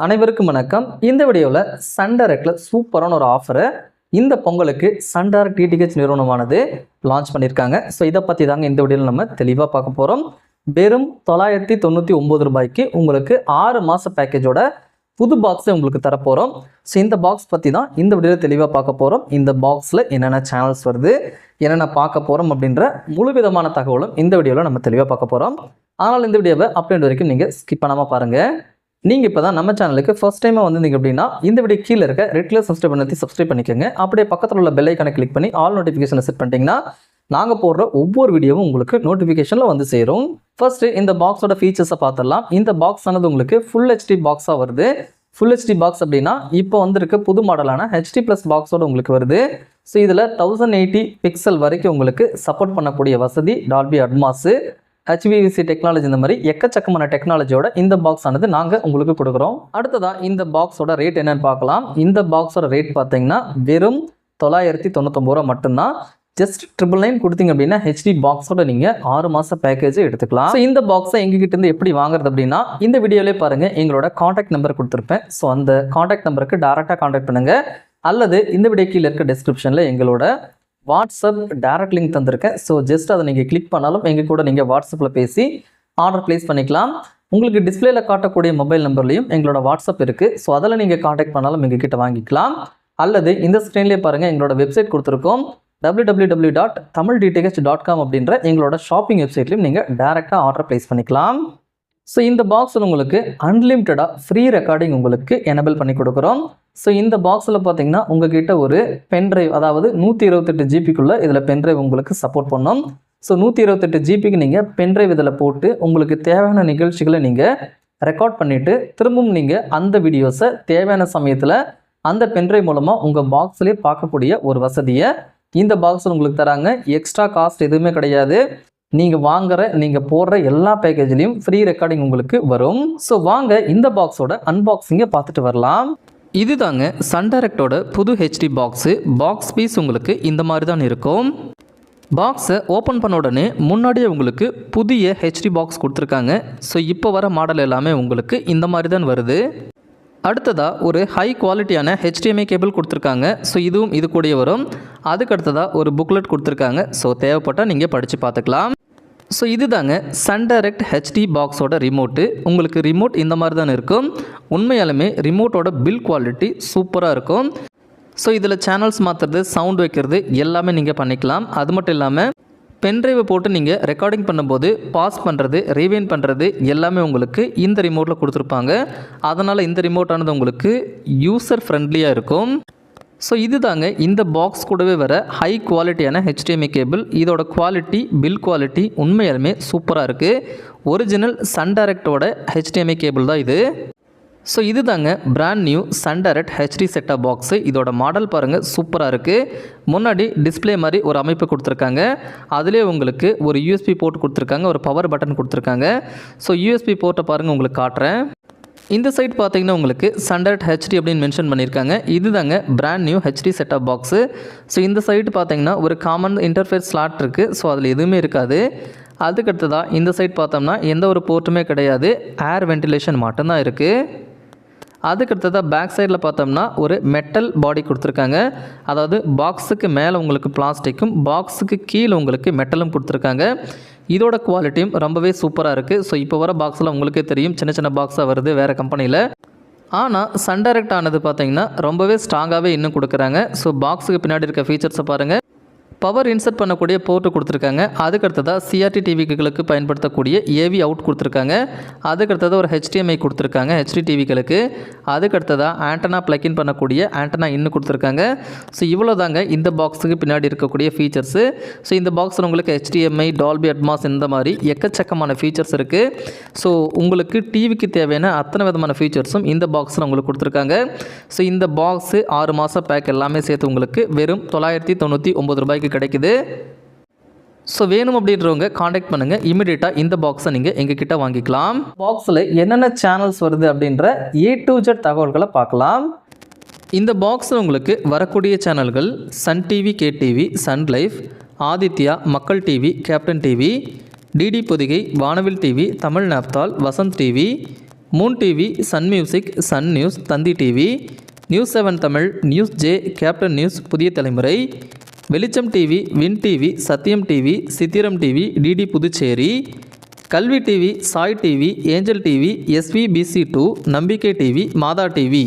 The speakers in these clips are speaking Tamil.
அனைவருக்கும் வணக்கம். இந்த வீடியோவில் சன் டைரக்டில் சூப்பரான ஒரு ஆஃபரை இந்த பொங்கலுக்கு சன் டைரக்ட் டிடிஹெச் நிறுவனமானது லான்ச் பண்ணியிருக்காங்க ஸோ இதை பற்றி தாங்க இந்த வீடியோவில் நம்ம தெளிவாக பார்க்க போகிறோம் வெறும் தொள்ளாயிரத்தி தொண்ணூற்றி ஒம்பது ரூபாய்க்கு உங்களுக்கு ஆறு மாத பேக்கேஜோட புது பாக்ஸை உங்களுக்கு தரப்போகிறோம் ஸோ இந்த பாக்ஸ் பற்றி தான் இந்த வீடியோவில் தெளிவாக பார்க்க போகிறோம் இந்த பாக்ஸில் என்னென்ன சேனல்ஸ் வருது என்னென்ன பார்க்க போகிறோம் அப்படின்ற முழு விதமான தகவலும் இந்த வீடியோவில் நம்ம தெளிவாக பார்க்க போகிறோம் ஆனால் இந்த வீடியோவை அப்படின்ற வரைக்கும் நீங்கள் ஸ்கிப் பண்ணாமல் பாருங்கள் நீங்கள் இப்போ தான் நம்ம சேனலுக்கு ஃபர்ஸ்ட் டைமாக வந்திருந்தீங்க அப்படின்னா இந்த வீடியோ கீழே இருக்க ரெட் கலர் சப்ஸ்கிரைப் பண்ணி சப்ஸ்கிரைப் பண்ணிக்கோங்க. அப்படியே பக்கத்தில் உள்ள பெல் ஐக்கானை கிளிக் பண்ணி ஆல் நோட்டிஃபிகேஷனை செட் பண்ணிட்டீங்கன்னா நாங்கள் போடுற ஒவ்வொரு வீடியோவும் உங்களுக்கு நோட்டிஃபிகேஷனில் வந்து சேரும். ஃபர்ஸ்ட்டு இந்த பாக்ஸோட ஃபீச்சர்ஸை பார்த்துடலாம். இந்த பாக்ஸ் ஆனது உங்களுக்கு ஃபுல் ஹெச்டி பாக்ஸாக வருது. ஃபுல் ஹெச்டி பாக்ஸ் அப்படின்னா இப்போ வந்திருக்க புது மாடலான ஹெச்டி ப்ளஸ் பாக்ஸோட உங்களுக்கு வருது. ஸோ இதில் தௌசண்ட் எயிட்டி பிக்சல் வரைக்கும் உங்களுக்கு சப்போர்ட் பண்ணக்கூடிய வசதி டால்பி அட்மாஸு ஹெச்பிவிசி டெக்னாலஜி இந்த மாதிரி எக்கச்சக்கமான டெக்னாலஜியோட இந்த பாக்ஸ் ஆனது நாங்கள் உங்களுக்கு கொடுக்குறோம். அடுத்ததாக இந்த பாக்ஸோட ரேட் என்னன்னு பார்க்கலாம். இந்த பாக்ஸோட ரேட் பார்த்தீங்கன்னா வெறும் தொள்ளாயிரத்தி தொண்ணூத்தொம்பது ரூபா மட்டும்தான். ஜஸ்ட் ட்ரிபிள் நைன் கொடுத்தீங்க அப்படின்னா ஹெச்டி பாக்ஸோட நீங்கள் ஆறு மாதம் பேக்கேஜ் எடுத்துக்கலாம். ஸோ இந்த பாக்ஸை எங்ககிட்ட இருந்து எப்படி வாங்குறது அப்படின்னா இந்த வீடியோலே பாருங்கள் எங்களோட காண்டாக்ட் நம்பர் கொடுத்துருப்பேன். ஸோ அந்த காண்டாக்ட் நம்பருக்கு டேரெக்டாக காண்டாக்ட் பண்ணுங்கள் அல்லது இந்த வீடியோ கீழே இருக்க டிஸ்கிரிப்ஷனில் எங்களோட வாட்ஸ்அப் டேரக்ட் லிங்க் தந்திருக்கேன். ஸோ ஜஸ்ட் அதை நீங்கள் கிளிக் பண்ணாலும் எங்கள் கூட நீங்கள் வாட்ஸ்அப்பில் பேசி ஆர்டர் ப்ளேஸ் பண்ணிக்கலாம். உங்களுக்கு டிஸ்பிளேல காட்டக்கூடிய மொபைல் நம்பர்லையும் எங்களோட வாட்ஸ்அப் இருக்குது ஸோ அதில் நீங்கள் காண்டாக்ட் பண்ணாலும் எங்கள் கிட்ட வாங்கிக்கலாம். அல்லது இந்த ஸ்க்ரீன்லேயே பாருங்கள் எங்களோட வெப்சைட் கொடுத்துருக்கோம். www.tamildth.com dot Tamil DTH dot com அப்படின்ற எங்களோட ஷாப்பிங் வெப்சைட்லையும் நீங்கள் டேரெக்டாக ஆர்டர் ப்ளேஸ் பண்ணிக்கலாம். ஸோ இந்த பாக்ஸில் உங்களுக்கு அன்லிமிட்டடாக ஃப்ரீ ரெக்கார்டிங் உங்களுக்கு எனபிள் பண்ணி கொடுக்குறோம். ஸோ இந்த பாக்ஸில் பார்த்தீங்கன்னா உங்ககிட்ட ஒரு பென்ட்ரைவ் அதாவது நூற்றி இருபத்தெட்டு ஜிபிக்குள்ளே இதில் பென்ட்ரைவ் உங்களுக்கு சப்போர்ட் பண்ணோம். ஸோ நூற்றி இருபத்தெட்டு ஜிபிக்கு நீங்கள் பென்ட்ரைவ் இதில் போட்டு உங்களுக்கு தேவையான நிகழ்ச்சிகளை நீங்கள் ரெக்கார்ட் பண்ணிவிட்டு திரும்பவும் நீங்கள் அந்த வீடியோஸை தேவையான சமயத்தில் அந்த பென்ட்ரைவ் மூலமாக உங்கள் பாக்ஸ்லேயே பார்க்கக்கூடிய ஒரு வசதியை இந்த பாக்ஸில் உங்களுக்கு தராங்க. எக்ஸ்ட்ரா காஸ்ட் எதுவுமே கிடையாது. நீங்கள் வாங்குற நீங்கள் போடுற எல்லா பேக்கேஜ்லேயும் ஃப்ரீ ரெக்கார்டிங் உங்களுக்கு வரும். ஸோ வாங்க இந்த பாக்ஸோட அன்பாக்சிங்கை பார்த்துட்டு வரலாம். இதுதாங்க சன் டைரக்டோட புது ஹெச்டி பாக்ஸு பாக்ஸ் பீஸ் உங்களுக்கு இந்த மாதிரி தான் இருக்கும் பாக்ஸை ஓப்பன் பண்ண உடனே முன்னாடியே உங்களுக்கு புதிய ஹெச்டி பாக்ஸ் கொடுத்துருக்காங்க. ஸோ இப்போ வர மாடல் எல்லாமே உங்களுக்கு இந்த மாதிரி தான் வருது. அடுத்ததாக ஒரு ஹை குவாலிட்டியான ஹெச்டிஎம்ஐ கேபிள் கொடுத்துருக்காங்க. ஸோ இதுவும் இது கூடிய வரும். அதுக்கு அடுத்ததாக ஒரு புக்லெட் கொடுத்துருக்காங்க. ஸோ தேவைப்பட்டால் நீங்கள் படித்து பார்த்துக்கலாம். ஸோ இதுதாங்க சன் டைரக்ட் ஹெச்டி பாக்ஸோட ரிமோட்டு உங்களுக்கு ரிமோட் இந்த மாதிரி தான் இருக்கும். உண்மையாலுமே ரிமோட்டோட பில் குவாலிட்டி சூப்பராக இருக்கும். ஸோ இதில் சேனல்ஸ் மாற்றுறது சவுண்ட் வைக்கிறது எல்லாமே நீங்கள் பண்ணிக்கலாம். அது மட்டும் இல்லாமல் பென்ட்ரைவை போட்டு நீங்கள் ரெக்கார்டிங் பண்ணும்போது பாஸ் பண்ணுறது ரீவைன் பண்ணுறது எல்லாமே உங்களுக்கு இந்த ரிமோட்டில் கொடுத்துருப்பாங்க. அதனால் இந்த ரிமோட்டானது உங்களுக்கு யூசர் ஃப்ரெண்ட்லியாக இருக்கும். ஸோ இதுதாங்க இந்த பாக்ஸ் கூடவே வர ஹை குவாலிட்டியான ஹெச்டிஎம்ஐ கேபிள் இதோட குவாலிட்டி பில் குவாலிட்டி உண்மையாலுமே சூப்பராக இருக்குது ஒரிஜினல் சன் டைரக்டோட ஹெச்டிஎம்ஐ கேபிள் தான் இது. ஸோ இதுதாங்க brand new Sun Direct HD setup box இதோட மாடல் பாருங்கள் சூப்பராக இருக்குது முன்னாடி டிஸ்ப்ளே மாதிரி ஒரு அமைப்பு கொடுத்துருக்காங்க. அதிலே உங்களுக்கு ஒரு யூஎஸ்பி போர்ட் கொடுத்துருக்காங்க ஒரு பவர் பட்டன் கொடுத்துருக்காங்க. ஸோ யூஎஸ்பி போர்ட்டை பாருங்கள் உங்களுக்கு காட்டுறேன். இந்த சைட் பார்த்தீங்கன்னா உங்களுக்கு சண்டர்ட் ஹெச்டி அப்படின்னு மென்ஷன் பண்ணியிருக்காங்க. இதுதாங்க brand new HD setup box so இந்த சைட் பார்த்தீங்கன்னா ஒரு காமன் இன்டர்ஃபேஸ் ஸ்லாட் இருக்குது ஸோ அதில் எதுவுமே இருக்காது. அதுக்கடுத்ததாக இந்த சைட் பார்த்தோம்னா எந்த ஒரு போர்ட்டுமே கிடையாது. ஏர் வென்டிலேஷன் மட்டும்தான் இருக்குது அதுக்கடுத்ததாக பேக் சைடில் பார்த்தோம்னா ஒரு மெட்டல் பாடி கொடுத்துருக்காங்க. அதாவது பாக்ஸுக்கு மேலே உங்களுக்கு பிளாஸ்டிக்கும் பாக்ஸுக்கு கீழே உங்களுக்கு மெட்டலும் கொடுத்துருக்காங்க. இதோட குவாலிட்டியும் ரொம்பவே சூப்பராக இருக்குது ஸோ இப்போ வர பாக்ஸில் உங்களுக்கே தெரியும். சின்ன சின்ன பாக்ஸாக வருது வேறு கம்பெனியில் ஆனால் சன் டைரக்ட் ஆனது பார்த்தீங்கன்னா ரொம்பவே ஸ்ட்ராங்காகவே இன்னும் கொடுக்குறாங்க. ஸோ பாக்ஸுக்கு பின்னாடி இருக்க ஃபீச்சர்ஸை பாருங்கள் பவர் இன்சர்ட் பண்ணக்கூடிய போர்ட்டு கொடுத்துருக்காங்க. அதுக்கடுத்ததாக சிஆர்டி டிவிகளுக்கு பயன்படுத்தக்கூடிய ஏவி அவுட் கொடுத்துருக்காங்க. அதுக்கடுத்ததாக ஒரு ஹெச்டிஎம்ஐ கொடுத்துருக்காங்க ஹெச்டி டிவிகளுக்கு அதுக்கடுத்ததாக ஆண்டனா பிளக்இன் பண்ணக்கூடிய ஆண்டனா இன்னும் கொடுத்துருக்காங்க. ஸோ இவ்வளோ தாங்க இந்த பாக்ஸுக்கு பின்னாடி இருக்கக்கூடிய ஃபீச்சர்ஸு ஸோ இந்த பாக்ஸில் உங்களுக்கு ஹெச்டிஎம்ஐ டால்பி அட்மாஸ் இந்த மாதிரி எக்கச்சக்கமான ஃபீச்சர்ஸ் இருக்குது ஸோ உங்களுக்கு டிவிக்கு தேவையான அத்தனை விதமான ஃபீச்சர்ஸும் இந்த பாக்ஸில் உங்களுக்கு கொடுத்துருக்காங்க. ஸோ இந்த பாக்ஸு ஆறு மாதம் பேக் எல்லாமே சேர்த்து உங்களுக்கு வெறும் தொள்ளாயிரத்தி தொண்ணூற்றி ஒம்பது ரூபாய்க்கு கிடைக்குது. ஸோ வேணும் அப்படின்றவங்க காண்டாக்ட் பண்ணுங்கள் இமிடியேட்டாக இந்த பாக்ஸை நீங்கள் எங்ககிட்ட வாங்கிக்கலாம். பாக்ஸில் என்னென்ன சேனல்ஸ் வருது அப்படின்ற ஏ டு ஜெட் தகவல்களை பார்க்கலாம். இந்த பாக்ஸில் உங்களுக்கு வரக்கூடிய சேனல்கள் Sun TV K TV Sun Life Adithya Makkal TV Captain TV DD Podhigai Vanavil TV Tamil Naaptol Vasanth TV Moon TV Sun Music Sun News Thanthi TV News Seven Tamil News J Captain News Puthiya Thalaimurai Velicham TV Win TV Sathiyam TV Chithiram TV DD Puducherry Kalvi TV Sai TV Angel TV SVBC two Nambikkai TV Madha TV.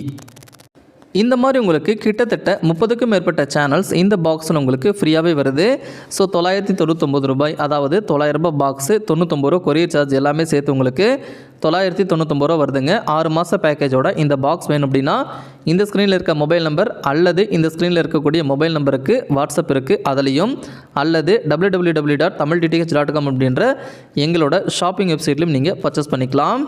இந்த மாதிரி உங்களுக்கு கிட்டத்தட்ட முப்பதுக்கும் மேற்பட்ட சேனல்ஸ் இந்த பாக்ஸில் உங்களுக்கு ஃப்ரீயாகவே வருது. ஸோ தொள்ளாயிரத்தி தொண்ணூத்தொம்பது ரூபாய் அதாவது தொள்ளாயிரம் ரூபாய் பாக்ஸு தொண்ணூத்தொம்பது ரூபா கொரியர் சார்ஜ் எல்லாமே சேர்த்து உங்களுக்கு தொள்ளாயிரத்தி தொண்ணூத்தொம்பது ரூபா வருதுங்க. ஆறு மாத பேக்கேஜோட இந்த பாக்ஸ் வேணும் அப்படின்னா இந்த ஸ்க்ரீனில் இருக்க மொபைல் நம்பர் அல்லது இந்த ஸ்க்ரீனில் இருக்கக்கூடிய மொபைல் நம்பருக்கு வாட்ஸ்அப் இருக்குது அதுலேயும் அல்லது W W W dot Tamil DTH dot com அப்படின்ற எங்களோட ஷாப்பிங் வெப்சைட்லையும் நீங்கள் பர்ச்சேஸ் பண்ணிக்கலாம்.